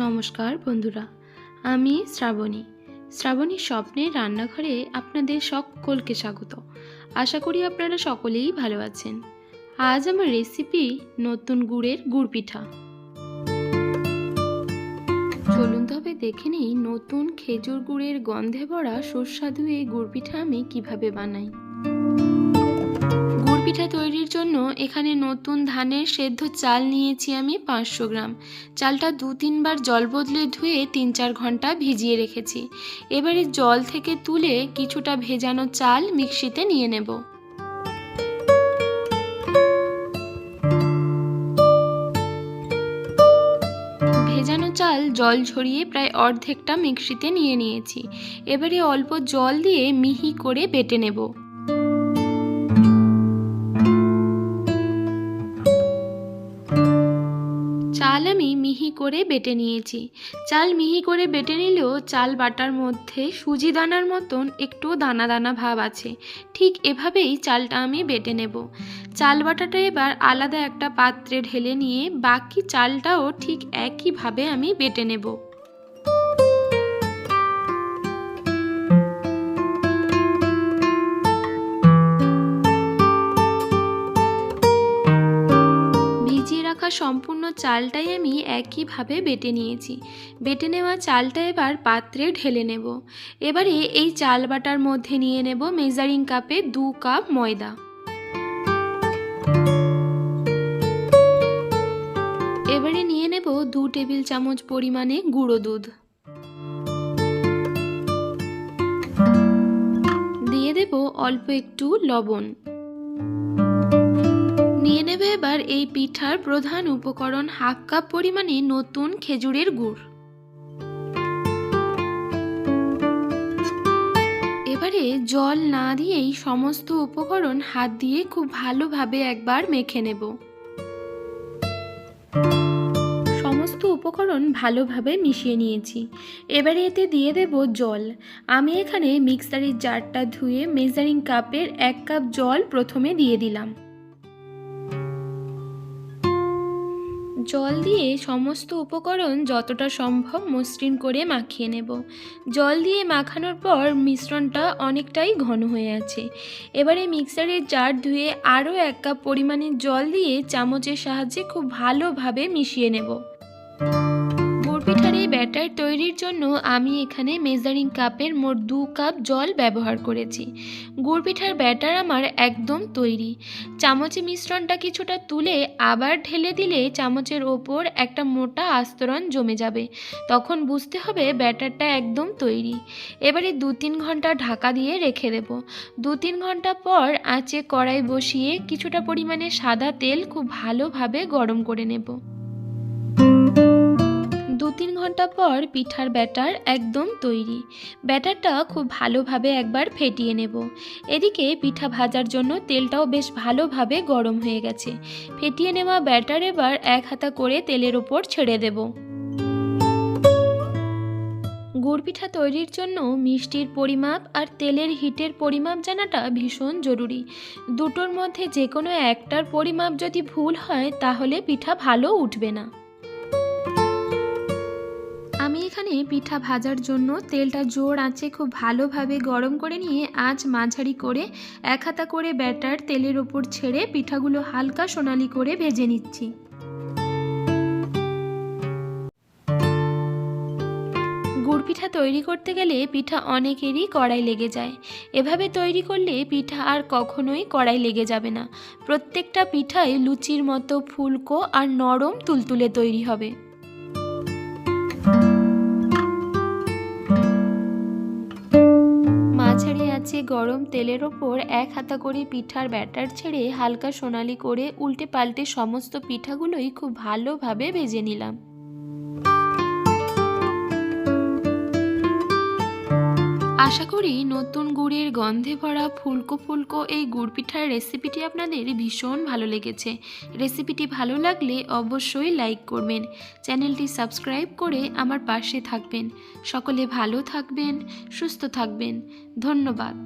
নমস্কার বন্ধুরা, আমি শ্রাবণী। শ্রাবণী স্বপ্নের রান্নাঘরে আপনাদের সকলকে স্বাগত। আশা করি আপনারা সকলেই ভালো আছেন। আজ আমার রেসিপি নতুন গুড়ের গুড় পিঠা। চলুন তবে দেখে নিই নতুন খেজুর গুড়ের গন্ধে ভরা সুস্বাদু এই গুড় পিঠা আমি কীভাবে বানাই। গুড় পিঠা তৈরির জন্য এখানে নতুন ধানের সেদ্ধ চাল নিয়েছি আমি পাঁচশো গ্রাম। চালটা দু তিনবার জল বদলে ধুয়ে তিন চার ঘণ্টা ভিজিয়ে রেখেছি। এবারে জল থেকে তুলে কিছুটা ভেজানো চাল মিক্সিতে নিয়ে নেব। ভেজানো চাল জল ঝরিয়ে প্রায় অর্ধেকটা মিক্সিতে নিয়ে নিয়েছি। এবারে অল্প জল দিয়ে মিহি করে বেটে নেব। চাল আমি মিহি করে বেটে নিয়েছি। চাল মিহি করে বেটে নিলেও চাল বাটার মধ্যে সুজি দানার মতন একটু দানা দানা ভাব আছে। ঠিক এভাবেই চালটা আমি বেটে নেব। চাল বাটাটা এবার আলাদা একটা পাত্রে ঢেলে নিয়ে বাকি চালটাও ঠিক একইভাবে আমি বেটে নেব। সম্পূর্ণ চালটাই আমি একইভাবে বেটে নিয়েছি। বেটে নেওয়া চালটা এবার পাত্রে ঢেলে নেব। এবারে এই চাল বাটার মধ্যে নিয়ে নেব মেজারিং কাপে দু কাপ ময়দা। এবারে নিয়ে নেব দু টেবিল চামচ পরিমাণে গুঁড়ো দুধ। দিয়ে দেব অল্প একটু লবণ। নিয়ে নেবে এবার এই পিঠার প্রধান উপকরণ হাফ কাপ পরিমাণে নতুন খেজুরের গুড়। এবারে জল না দিয়েই সমস্ত উপকরণ হাত দিয়ে খুব ভালোভাবে একবার মেখে নেব। সমস্ত উপকরণ ভালোভাবে মিশিয়ে নিয়েছি। এবারে এতে দিয়ে দেব জল। আমি এখানে মিক্সারের জারটা ধুয়ে মেজারিং কাপের এক কাপ জল প্রথমে দিয়ে দিলাম। জল দিয়ে সমস্ত উপকরণ যতটা সম্ভব মসৃণ করে মাখিয়ে নেব। জল দিয়ে মাখানোর পর মিশ্রণটা অনেকটাই ঘন হয়ে আছে। এবারে মিক্সারের জার ধুয়ে আরও এক কাপ পরিমাণের জল দিয়ে চামচের সাহায্যে খুব ভালোভাবে মিশিয়ে নেব। ব্যাটার তৈরির জন্য আমি এখানে মেজারিং কাপের মোট দু কাপ জল ব্যবহার করেছি। গুড় পিঠার ব্যাটার আমার একদম তৈরি। চামচে মিশ্রণটা কিছুটা তুলে আবার ঢেলে দিলে চামচের ওপর একটা মোটা আস্তরণ জমে যাবে। তখন বুঝতে হবে ব্যাটারটা একদম তৈরি। এবারে দু তিন ঘণ্টা ঢাকা দিয়ে রেখে দেব। দু তিন ঘণ্টা পর আঁচে কড়াই বসিয়ে কিছুটা পরিমাণে সাদা তেল খুব ভালোভাবে গরম করে নেব। ঘণ্টা পর পিঠার ব্যাটার একদম তৈরি। ব্যাটারটা খুব ভালোভাবে একবার ফেটিয়ে নেব। এদিকে পিঠা ভাজার জন্য তেলটাও বেশ ভালোভাবে গরম হয়ে গেছে। ফেটিয়ে নেওয়া ব্যাটার এবার এক হাতা করে তেলের ওপর ছেড়ে দেব। গুড় পিঠা তৈরির জন্য মিষ্টির পরিমাপ আর তেলের হিটের পরিমাপ জানাটা ভীষণ জরুরি। দুটোর মধ্যে যে কোনো একটার পরিমাপ যদি ভুল হয়, তাহলে পিঠা ভালো উঠবে না। এখানে পিঠা ভাজার জন্য তেলটা জোর আঁচে খুব ভালোভাবে গরম করে নিয়ে আঁচ মাঝারি করে এক হাতা করে ব্যাটার তেলের ওপর ছেড়ে পিঠাগুলো হালকা সোনালি করে ভেজে নিচ্ছি। গুড় পিঠা তৈরি করতে গেলে পিঠা অনেকেরই কড়াই লেগে যায়। এভাবে তৈরি করলে পিঠা আর কখনোই কড়াই লেগে যাবে না। প্রত্যেকটা পিঠাই লুচির মতো ফুলকো আর নরম তুলতুলে তৈরি হবে। গরম তেলের ওপর এক হাতা করে পিঠার ব্যাটার ছেড়ে হালকা সোনালি করে উল্টে পাল্টে সমস্ত পিঠাগুলোই খুব ভালোভাবে ভেজে নিলাম। আশা করি নতুন গুড়ের গন্ধে ভরা ফুলকো ফুলকো এই গুড় পিঠার রেসিপিটি আপনাদের ভীষণ ভালো লেগেছে। রেসিপিটি ভালো লাগলে অবশ্যই লাইক করবেন। চ্যানেলটি সাবস্ক্রাইব করে আমার পাশে থাকবেন। সকলে ভালো থাকবেন, সুস্থ থাকবেন। ধন্যবাদ।